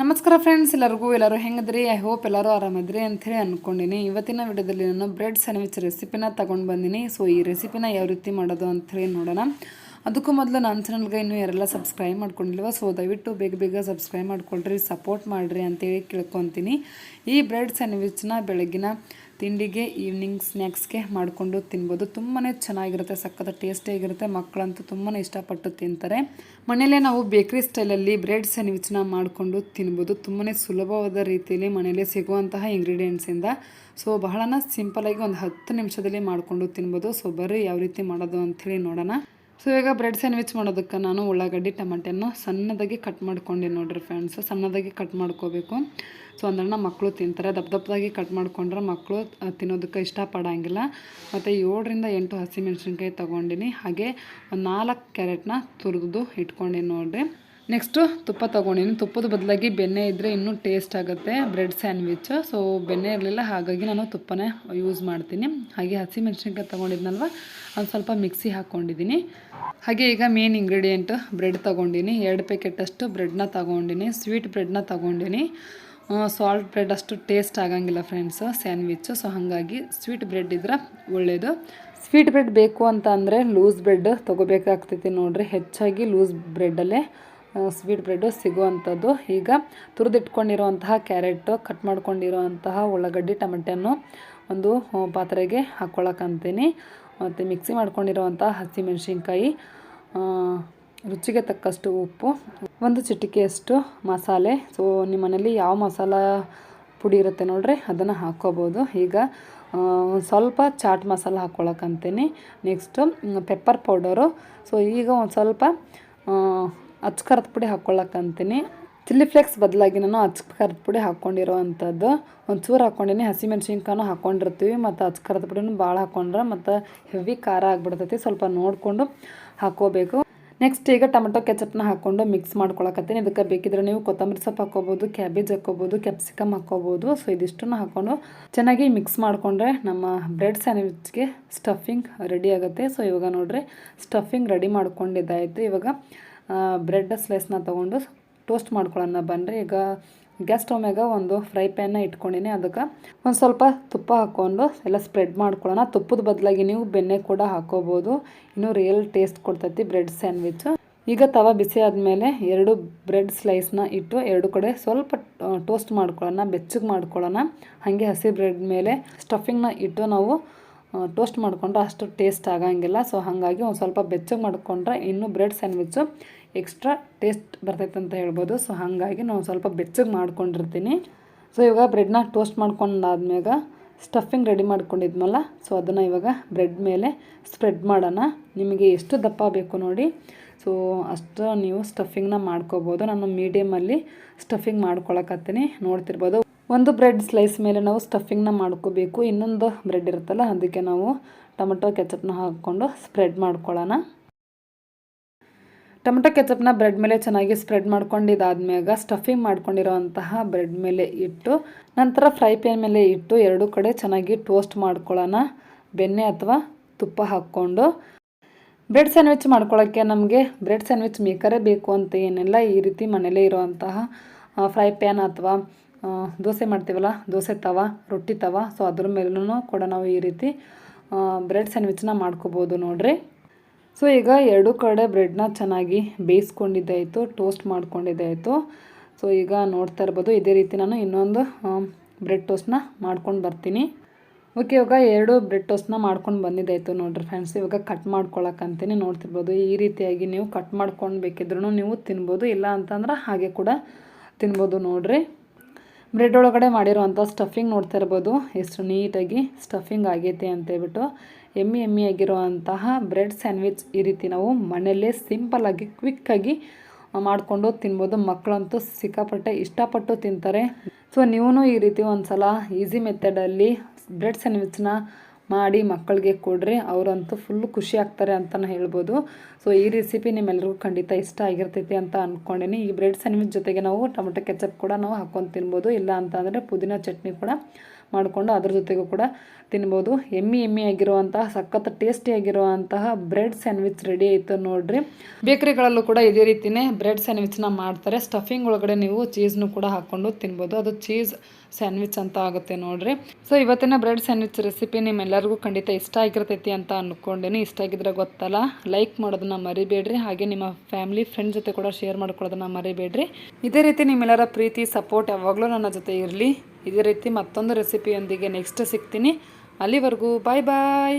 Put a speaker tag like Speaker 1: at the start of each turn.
Speaker 1: ನಮಸ್ಕಾರ ಫ್ರೆಂಡ್ಸ್ ಎಲ್ಲರಿಗೂ, ಎಲ್ಲರೂ ಹೆಂಗದ್ರಿ? ಐ ಹೋಪ್ ಎಲ್ಲರೂ ಆರಾಮದ್ರಿ ಅಂಥೇಳಿ ಅಂದ್ಕೊಂಡಿನಿ ಇವತ್ತಿನ ವಿಡಿಯೋದಲ್ಲಿ ನಾನು ಬ್ರೆಡ್ ಸ್ಯಾಂಡ್ವಿಚ್ ರೆಸಿಪಿನ ತಗೊಂಡು ಬಂದಿನಿ. ಸೊ ಈ ರೆಸಿಪಿನ ಯಾವ ರೀತಿ ಮಾಡೋದು ಅಂಥೇಳಿ ನೋಡೋಣ. ಅದಕ್ಕೂ ಮೊದಲು ನನ್ನ ಚಾನಲ್ಗೆ ಇನ್ನೂ ಯಾರೆಲ್ಲ ಸಬ್ಸ್ಕ್ರೈಬ್ ಮಾಡ್ಕೊಂಡಿಲ್ವ ಸೊ ದಯವಿಟ್ಟು ಬೇಗ ಬೇಗ ಸಬ್ಸ್ಕ್ರೈಬ್ ಮಾಡ್ಕೊಳ್ರಿ ಸಪೋರ್ಟ್ ಮಾಡಿರಿ ಅಂತೇಳಿ ಕೇಳ್ಕೊತೀನಿ. ಈ ಬ್ರೆಡ್ ಸ್ಯಾಂಡ್ವಿಚ್ನ ಬೆಳಗಿನ ತಿಂಡಿಗೆ ಈವ್ನಿಂಗ್ ಸ್ನ್ಯಾಕ್ಸ್ಗೆ ಮಾಡಿಕೊಂಡು ತಿನ್ಬೋದು. ತುಂಬಾ ಚೆನ್ನಾಗಿರುತ್ತೆ, ಸಖತ್ ಟೇಸ್ಟಿಯಾಗಿರುತ್ತೆ ಮಕ್ಕಳಂತೂ ತುಂಬಾ ಇಷ್ಟಪಟ್ಟು ತಿಂತಾರೆ. ಮನೆಯಲ್ಲೇ ನಾವು ಬೇಕ್ರಿ ಸ್ಟೈಲಲ್ಲಿ ಬ್ರೆಡ್ ಸ್ಯಾಂಡ್ವಿಚ್ನ ಮಾಡಿಕೊಂಡು ತಿನ್ಬೋದು. ತುಂಬಾ ಸುಲಭವಾದ ರೀತಿಯಲ್ಲಿ ಮನೆಯಲ್ಲೇ ಸಿಗುವಂತಹ ಇಂಗ್ರೀಡಿಯೆಂಟ್ಸಿಂದ ಸೊ ಬಹಳನ ಸಿಂಪಲಾಗಿ ಒಂದು ಹತ್ತು ನಿಮಿಷದಲ್ಲಿ ಮಾಡಿಕೊಂಡು ತಿನ್ಬೋದು. ಸೊ ಬರ್ರಿ, ಯಾವ ರೀತಿ ಮಾಡೋದು ಅಂಥೇಳಿ ನೋಡೋಣ. ಸೊ ಈಗ ಬ್ರೆಡ್ ಸ್ಯಾಂಡ್ವಿಚ್ ಮಾಡೋದಕ್ಕೆ ನಾನು ಉಳ್ಳಾಗಡ್ಡಿ, ಟಮಾಟೆನ ಸಣ್ಣದಾಗಿ ಕಟ್ ಮಾಡ್ಕೊಂಡೆ ನೋಡಿರಿ ಫ್ರೆಂಡ್ಸ್ ಸಣ್ಣದಾಗಿ ಕಟ್ ಮಾಡ್ಕೋಬೇಕು. ಸೊ ಅಂದ್ರೆ ಮಕ್ಕಳು ತಿಂತಾರೆ. ದಪ್ಪ ದಪ್ಪದಾಗಿ ಕಟ್ ಮಾಡ್ಕೊಂಡ್ರೆ ಮಕ್ಕಳು ತಿನ್ನೋದಕ್ಕೆ ಇಷ್ಟಪಡೋಂಗಿಲ್ಲ. ಮತ್ತು ಏಳರಿಂದ ಎಂಟು ಹಸಿಮೆಣ್ಸಿನ್ಕಾಯಿ ತೊಗೊಂಡಿನಿ. ಹಾಗೆ ನಾಲ್ಕು ಕ್ಯಾರೆಟ್ನ ತುರಿದು ಇಟ್ಕೊಂಡೆ ನೋಡ್ರಿ. ನೆಕ್ಸ್ಟು ತುಪ್ಪ ತೊಗೊಂಡಿನಿ ತುಪ್ಪದ ಬದಲಾಗಿ ಬೆಣ್ಣೆ ಇದ್ದರೆ ಇನ್ನೂ ಟೇಸ್ಟ್ ಆಗುತ್ತೆ ಬ್ರೆಡ್ ಸ್ಯಾಂಡ್ವಿಚ್ ಸೊ ಬೆಣ್ಣೆ ಇರಲಿಲ್ಲ, ಹಾಗಾಗಿ ನಾನು ತುಪ್ಪನೇ ಯೂಸ್ ಮಾಡ್ತೀನಿ. ಹಾಗೆ ಹಸಿಮೆಣ್ಸಿನ್ಕಾಯಿ ತೊಗೊಂಡಿದ್ನಲ್ವ ಒಂದು ಸ್ವಲ್ಪ ಮಿಕ್ಸಿ ಹಾಕ್ಕೊಂಡಿದ್ದೀನಿ ಹಾಗೆ ಈಗ ಮೇನ್ ಇಂಗ್ರೀಡಿಯೆಂಟ್ ಬ್ರೆಡ್ ತೊಗೊಂಡಿನಿ. ಎರಡು ಪ್ಯಾಕೆಟಷ್ಟು ಬ್ರೆಡ್ನ ತೊಗೊಂಡಿನಿ ಸ್ವೀಟ್ ಬ್ರೆಡ್ನ ತೊಗೊಂಡಿನಿ. ಸಾಲ್ಟ್ ಬ್ರೆಡ್ ಅಷ್ಟು ಟೇಸ್ಟ್ ಆಗಂಗಿಲ್ಲ ಫ್ರೆಂಡ್ಸ್ ಸ್ಯಾಂಡ್ವಿಚ್ಚು ಸೊ ಹಾಗಾಗಿ ಸ್ವೀಟ್ ಬ್ರೆಡ್ ಇದ್ರೆ ಒಳ್ಳೆಯದು ಸ್ವೀಟ್ ಬ್ರೆಡ್ ಬೇಕು ಅಂತ ಅಂದರೆ ಲೂಸ್ ಬ್ರೆಡ್ ತೊಗೋಬೇಕಾಗ್ತೈತಿ ನೋಡ್ರಿ. ಹೆಚ್ಚಾಗಿ ಲೂಸ್ ಬ್ರೆಡ್ಡಲ್ಲೇ ಸ್ವೀಟ್ ಬ್ರೆಡ್ಡು ಸಿಗುವಂಥದ್ದು. ಈಗ ತುರಿದಿಟ್ಕೊಂಡಿರುವಂತಹ ಕ್ಯಾರೆಟು ಕಟ್ ಮಾಡ್ಕೊಂಡಿರುವಂತಹ ಉಳ್ಳಾಗಡ್ಡಿ ಟಮಟೆಯನ್ನು ಒಂದು ಪಾತ್ರೆಗೆ ಹಾಕ್ಕೊಳಕ್ಕಂತೀನಿ. ಮತ್ತು ಮಿಕ್ಸಿ ಮಾಡ್ಕೊಂಡಿರುವಂಥ ಹಸಿಮೆಣ್ಸಿನ್ಕಾಯಿ ರುಚಿಗೆ ತಕ್ಕಷ್ಟು ಉಪ್ಪು, ಒಂದು ಚಿಟಿಕೆಯಷ್ಟು ಮಸಾಲೆ. ಸೊ ನಿಮ್ಮ ಮನೇಲಿ ಯಾವ ಮಸಾಲ ಪುಡಿ ಇರುತ್ತೆ ನೋಡ್ರಿ, ಅದನ್ನು ಹಾಕ್ಕೋಬೋದು. ಈಗ ಸ್ವಲ್ಪ ಚಾಟ್ ಮಸಾಲ ಹಾಕ್ಕೊಳಕ್ಕಂತೀನಿ. ನೆಕ್ಸ್ಟು ಪೆಪ್ಪರ್ ಪೌಡರು ಸೊ ಈಗ ಒಂದು ಸ್ವಲ್ಪ ಅಚ್ಚ ಪುಡಿ ಹಾಕ್ಕೊಳ್ಳಕ್ಕಂತೀನಿ ಚಿಲ್ಲಿ ಫ್ಲೇಕ್ಸ್ ಬದಲಾಗಿ ನಾನು ಅಚ್ಚ ಪುಡಿ ಹಾಕ್ಕೊಂಡಿರೋ ಅಂಥದ್ದು ಒಂಚೂರು ಹಾಕ್ಕೊಂಡಿನಿ ಹಸಿಮೆಣ್ಸಿನ್ಕಾನು ಹಾಕ್ಕೊಂಡಿರ್ತೀವಿ ಮತ್ತು ಅಚ್ಚ ಪುಡಿನೂ ಭಾಳ ಹಾಕ್ಕೊಂಡ್ರೆ ಮತ್ತು ಹೆವಿ ಖಾರ ಆಗಿಬಿಡ್ತೈತಿ, ಸ್ವಲ್ಪ ನೋಡಿಕೊಂಡು ಹಾಕ್ಕೋಬೇಕು ನೆಕ್ಸ್ಟ್ ಈಗ ಟೊಮೆಟೊ ಕೆಚಪ್ನ ಹಾಕ್ಕೊಂಡು ಮಿಕ್ಸ್ ಮಾಡ್ಕೊಳಕತ್ತೀನಿ. ಇದಕ್ಕೆ ಬೇಕಿದ್ರೆ ನೀವು ಕೊತ್ತಂಬರಿ ಸೊಪ್ಪು ಹಾಕ್ಕೋಬೋದು ಕ್ಯಾಬೇಜ್ ಹಾಕ್ಕೋಬೋದು ಕ್ಯಾಪ್ಸಿಕಮ್ ಹಾಕ್ಕೋಬೋದು ಸೊ ಇದಿಷ್ಟನ್ನು ಹಾಕ್ಕೊಂಡು ಚೆನ್ನಾಗಿ ಮಿಕ್ಸ್ ಮಾಡಿಕೊಂಡ್ರೆ ನಮ್ಮ ಬ್ರೆಡ್ ಸ್ಯಾಂಡ್ವಿಚ್ಗೆ ಸ್ಟಫಿಂಗ್ ರೆಡಿ ಆಗುತ್ತೆ. ಸೊ ಇವಾಗ ನೋಡ್ರಿ, ಸ್ಟಫಿಂಗ್ ರೆಡಿ ಮಾಡ್ಕೊಂಡಿದ್ದಾಯಿತು ಇವಾಗ. ಬ್ರೆಡ್ ಸ್ಲೈಸ್ನ ತೊಗೊಂಡು ಟೋಸ್ಟ್ ಮಾಡ್ಕೊಳ್ಳೋಣ ಬನ್ನಿರಿ ಈಗ ಗ್ಯಾಸ್ ಸ್ಟವ್ ಮ್ಯಾಗ ಒಂದು ಫ್ರೈ ಪ್ಯಾನ್ನ ಇಟ್ಕೊಂಡಿನಿ. ಅದಕ್ಕೆ ಒಂದು ಸ್ವಲ್ಪ ತುಪ್ಪ ಹಾಕ್ಕೊಂಡು ಎಲ್ಲ ಸ್ಪ್ರೆಡ್ ಮಾಡ್ಕೊಳ್ಳೋಣ. ತುಪ್ಪದ ಬದಲಾಗಿ ನೀವು ಬೆಣ್ಣೆ ಕೂಡ ಹಾಕೋಬೋದು ಇನ್ನೂ ರಿಯಲ್ ಟೇಸ್ಟ್ ಕೊಡ್ತೈತಿ ಬ್ರೆಡ್ ಸ್ಯಾಂಡ್ವಿಚ್ ಈಗ ತವ ಬಿಸಿ ಆದಮೇಲೆ ಎರಡು ಬ್ರೆಡ್ ಸ್ಲೈಸ್ನ ಇಟ್ಟು ಎರಡು ಕಡೆ ಸ್ವಲ್ಪ ಟೋಸ್ಟ್ ಮಾಡ್ಕೊಳ್ಳೋಣ. ಬೆಚ್ಚಗೆ ಮಾಡ್ಕೊಳ್ಳೋಣ. ಹಾಗೆ ಹಸಿ ಬ್ರೆಡ್ ಮೇಲೆ ಸ್ಟಫಿಂಗ್ನ ಇಟ್ಟು ನಾವು ಟೋಸ್ಟ್ ಮಾಡಿಕೊಂಡ್ರೆ ಅಷ್ಟು ಟೇಸ್ಟ್ ಆಗಂಗಿಲ್ಲ. ಸೊ ಹಾಗಾಗಿ ಒಂದು ಸ್ವಲ್ಪ ಬೆಚ್ಚಗೆ ಮಾಡಿಕೊಂಡ್ರೆ ಇನ್ನೂ ಬ್ರೆಡ್ ಸ್ಯಾಂಡ್ವಿಚ್ಚು ಎಕ್ಸ್ಟ್ರಾ ಟೇಸ್ಟ್ ಬರ್ತೈತೆ ಅಂತ ಹೇಳ್ಬೋದು. ಸೊ ಹಾಗಾಗಿ ನಾವು ಸ್ವಲ್ಪ ಬೆಚ್ಚಗೆ ಮಾಡ್ಕೊಂಡಿರ್ತೀನಿ. ಸೊ ಇವಾಗ ಬ್ರೆಡ್ನ ಟೋಸ್ಟ್ ಮಾಡ್ಕೊಂಡಾದ್ಮ್ಯಾಗ ಸ್ಟಫಿಂಗ್ ರೆಡಿ ಮಾಡ್ಕೊಂಡಿದ್ಮಲ್ಲ ಸೊ ಅದನ್ನು ಇವಾಗ ಬ್ರೆಡ್ ಮೇಲೆ ಸ್ಪ್ರೆಡ್ ಮಾಡೋಣ. ನಿಮಗೆ ಎಷ್ಟು ದಪ್ಪ ಬೇಕು ನೋಡಿ. ಸೊ ಅಷ್ಟು ನೀವು ಸ್ಟಫಿಂಗ್ನ ಮಾಡ್ಕೋಬೋದು. ನಾನು ಮೀಡಿಯಮಲ್ಲಿ ಸ್ಟಫಿಂಗ್ ಮಾಡ್ಕೊಳಕತ್ತೀನಿ. ನೋಡ್ತಿರ್ಬೋದು. ಒಂದು ಬ್ರೆಡ್ ಸ್ಲೈಸ್ ಮೇಲೆ ನಾವು ಸ್ಟಫಿಂಗ್ನ ಮಾಡ್ಕೋಬೇಕು. ಇನ್ನೊಂದು ಬ್ರೆಡ್ ಇರುತ್ತಲ್ಲ, ಅದಕ್ಕೆ ನಾವು ಟೊಮೆಟೊ ಕೆಚಪ್ನ ಹಾಕ್ಕೊಂಡು ಸ್ಪ್ರೆಡ್ ಮಾಡ್ಕೊಳ್ಳೋಣ. ಟೊಮೆಟೊ ಕೆಚಪ್ನ ಬ್ರೆಡ್ ಮೇಲೆ ಚೆನ್ನಾಗಿ ಸ್ಪ್ರೆಡ್ ಮಾಡ್ಕೊಂಡಿದ್ದಾದ್ಮ್ಯಾಗ ಸ್ಟಫಿಂಗ್ ಮಾಡ್ಕೊಂಡಿರೋಂತಹ ಬ್ರೆಡ್ ಮೇಲೆ ಇಟ್ಟು, ನಂತರ ಫ್ರೈ ಪ್ಯಾನ್ ಮೇಲೆ ಇಟ್ಟು ಎರಡು ಕಡೆ ಚೆನ್ನಾಗಿ ಟೋಸ್ಟ್ ಮಾಡ್ಕೊಳ್ಳೋಣ. ಬೆಣ್ಣೆ ಅಥವಾ ತುಪ್ಪ ಹಾಕ್ಕೊಂಡು. ಬ್ರೆಡ್ ಸ್ಯಾಂಡ್ವಿಚ್ ಮಾಡ್ಕೊಳ್ಳೋಕ್ಕೆ ನಮಗೆ ಬ್ರೆಡ್ ಸ್ಯಾಂಡ್ವಿಚ್ ಮೇಕರೇ ಬೇಕು ಅಂತ ಏನಿಲ್ಲ. ಈ ರೀತಿ ಮನೇಲೇ ಇರುವಂತಹ ಫ್ರೈ ಪ್ಯಾನ್ ಅಥವಾ ದೋಸೆ ಮಾಡ್ತೀವಲ್ಲ, ದೋಸೆ ತವ, ರೊಟ್ಟಿ ತವ. ಸೊ, ಅದ್ರ ಮೇಲೂ ಕೂಡ ನಾವು ಈ ರೀತಿ ಬ್ರೆಡ್ ಸ್ಯಾಂಡ್ವಿಚ್ನ ಮಾಡ್ಕೋಬೋದು ನೋಡ್ರಿ. ಸೊ ಈಗ ಎರಡು ಕಡೆ ಬ್ರೆಡ್ನ ಚೆನ್ನಾಗಿ ಬೇಯಿಸ್ಕೊಂಡಿದ್ದಾಯಿತು ಟೋಸ್ಟ್ ಮಾಡ್ಕೊಂಡಿದ್ದಾಯಿತು ಸೊ ಈಗ ನೋಡ್ತಾ ಇರ್ಬೋದು, ಇದೇ ರೀತಿ ನಾನು ಇನ್ನೊಂದು ಬ್ರೆಡ್ ಟೋಸ್ಟ್ನ ಮಾಡ್ಕೊಂಡು ಬರ್ತೀನಿ. ಓಕೆ, ಇವಾಗ ಎರಡು ಬ್ರೆಡ್ ಟೋಸ್ಟ್ನ ಮಾಡ್ಕೊಂಡು ಬಂದಿದ್ದಾಯಿತು ನೋಡ್ರಿ ಫ್ರೆಂಡ್ಸ್. ಇವಾಗ ಕಟ್ ಮಾಡ್ಕೊಳಕ್ಕಂತೀನಿ ನೋಡ್ತಿರ್ಬೋದು, ಈ ರೀತಿಯಾಗಿ ನೀವು ಕಟ್ ಮಾಡ್ಕೊಂಡು ಬೇಕಿದ್ರೂ ನೀವು ತಿನ್ಬೋದು, ಇಲ್ಲ ಅಂತಂದ್ರೆ ಹಾಗೆ ಕೂಡ ತಿನ್ಬೋದು ನೋಡ್ರಿ. ಬ್ರೆಡ್ ಒಳಗಡೆ ಮಾಡಿರುವಂಥ ಸ್ಟಫಿಂಗ್ ನೋಡ್ತಾ ಇರ್ಬೋದು. ಎಷ್ಟು ನೀಟಾಗಿ ಸ್ಟಫಿಂಗ್ ಆಗೈತೆ ಅಂತೇಳ್ಬಿಟ್ಟು ಎಮ್ಮಿ ಎಮ್ಮಿ ಆಗಿರುವಂತಹ ಬ್ರೆಡ್ ಸ್ಯಾಂಡ್ವಿಚ್ ಈ ರೀತಿ ನಾವು ಮನೆಯಲ್ಲೇ ಸಿಂಪಲ್ಲಾಗಿ ಕ್ವಿಕ್ಕಾಗಿ ಮಾಡಿಕೊಂಡು ತಿನ್ಬೋದು. ಮಕ್ಕಳಂತೂ ಸಿಕ್ಕಾಪಟ್ಟೆ ಇಷ್ಟಪಟ್ಟು ತಿಂತಾರೆ. ಸೊ ನೀವು ಈ ರೀತಿ ಒಂದು ಸಲ ಈಸಿ ಮೆಥಡಲ್ಲಿ ಬ್ರೆಡ್ ಸ್ಯಾಂಡ್ವಿಚ್ನ ಮಾಡಿ ಮಕ್ಕಳಿಗೆ ಕೊಡ್ರಿ, ಅವರಂತೂ ಫುಲ್ ಖುಷಿ ಆಗ್ತಾರೆ ಅಂತ ಹೇಳ್ಬೋದು. ಸೊ ಈ ರೆಸಿಪಿ ನಿಮ್ಮೆಲ್ಲರಿಗೂ ಖಂಡಿತ ಇಷ್ಟ ಆಗಿರ್ತೈತಿ ಅಂತ ಅಂದ್ಕೊಂಡೀನಿ ಈ ಬ್ರೆಡ್ ಸ್ಯಾಂಡ್ವಿಚ್ ಜೊತೆಗೆ ನಾವು ಟೊಮೆಟೊ ಕೆಚಪ್ ಕೂಡ ನಾವು ಹಾಕ್ಕೊಂಡು ತಿನ್ಬೋದು. ಇಲ್ಲ ಅಂತಂದರೆ ಪುದೀನ ಚಟ್ನಿ ಕೂಡ. ಮಾಡಿಕೊಂಡು ಅದ್ರ ಜೊತೆಗೂ ಕೂಡ ತಿನ್ಬೋದು. ಎಮ್ಮಿ ಎಮ್ಮಿ ಆಗಿರುವಂತಹ, ಸಖತ್ ಟೇಸ್ಟಿ ಆಗಿರುವಂತಹ ಬ್ರೆಡ್ ಸ್ಯಾಂಡ್ವಿಚ್ ರೆಡಿ ಆಯಿತು ನೋಡ್ರಿ. ಬೇಕರಿಗಳಲ್ಲೂ ಕೂಡ ಇದೇ ರೀತಿನೇ ಬ್ರೆಡ್ ಸ್ಯಾಂಡ್ವಿಚ್ನ ಮಾಡ್ತಾರೆ. ಸ್ಟಫಿಂಗ್ ಒಳಗಡೆ ನೀವು ಚೀಸ್ನು ಕೂಡ ಹಾಕ್ಕೊಂಡು ತಿನ್ಬೋದು. ಅದು ಚೀಸ್ ಸ್ಯಾಂಡ್ವಿಚ್ ಅಂತ ಆಗುತ್ತೆ ನೋಡ್ರಿ. ಸೊ ಇವತ್ತಿನ ಬ್ರೆಡ್ ಸ್ಯಾಂಡ್ವಿಚ್ ರೆಸಿಪಿ ನಿಮ್ಮೆಲ್ಲರಿಗೂ ಖಂಡಿತ ಇಷ್ಟ ಆಗಿರ್ತೈತಿ ಅಂತ ಅಂದ್ಕೊಂಡೇನಿ ಇಷ್ಟ ಆಗಿದ್ರೆ ಗೊತ್ತಲ್ಲ ಲೈಕ್ ಮಾಡೋದನ್ನ ಮರಿಬೇಡ್ರಿ. ಹಾಗೆ ನಿಮ್ಮ ಫ್ಯಾಮಿಲಿ ಫ್ರೆಂಡ್ ಜೊತೆ ಕೂಡ ಶೇರ್ ಮಾಡ್ಕೊಳ್ಳೋದನ್ನ ಮರಿಬೇಡ್ರಿ. ಇದೇ ರೀತಿ ನಿಮ್ಮೆಲ್ಲರ ಪ್ರೀತಿ ಸಪೋರ್ಟ್ ಯಾವಾಗಲೂ ನನ್ನ ಜೊತೆ ಇರಲಿ. ಇದೇ ರೀತಿ ಮತ್ತೊಂದು ರೆಸಿಪಿಯೊಂದಿಗೆ ನೆಕ್ಸ್ಟ್ ಸಿಗ್ತೀನಿ. ಅಲ್ಲಿವರೆಗೂ ಬಾಯ್ ಬಾಯ್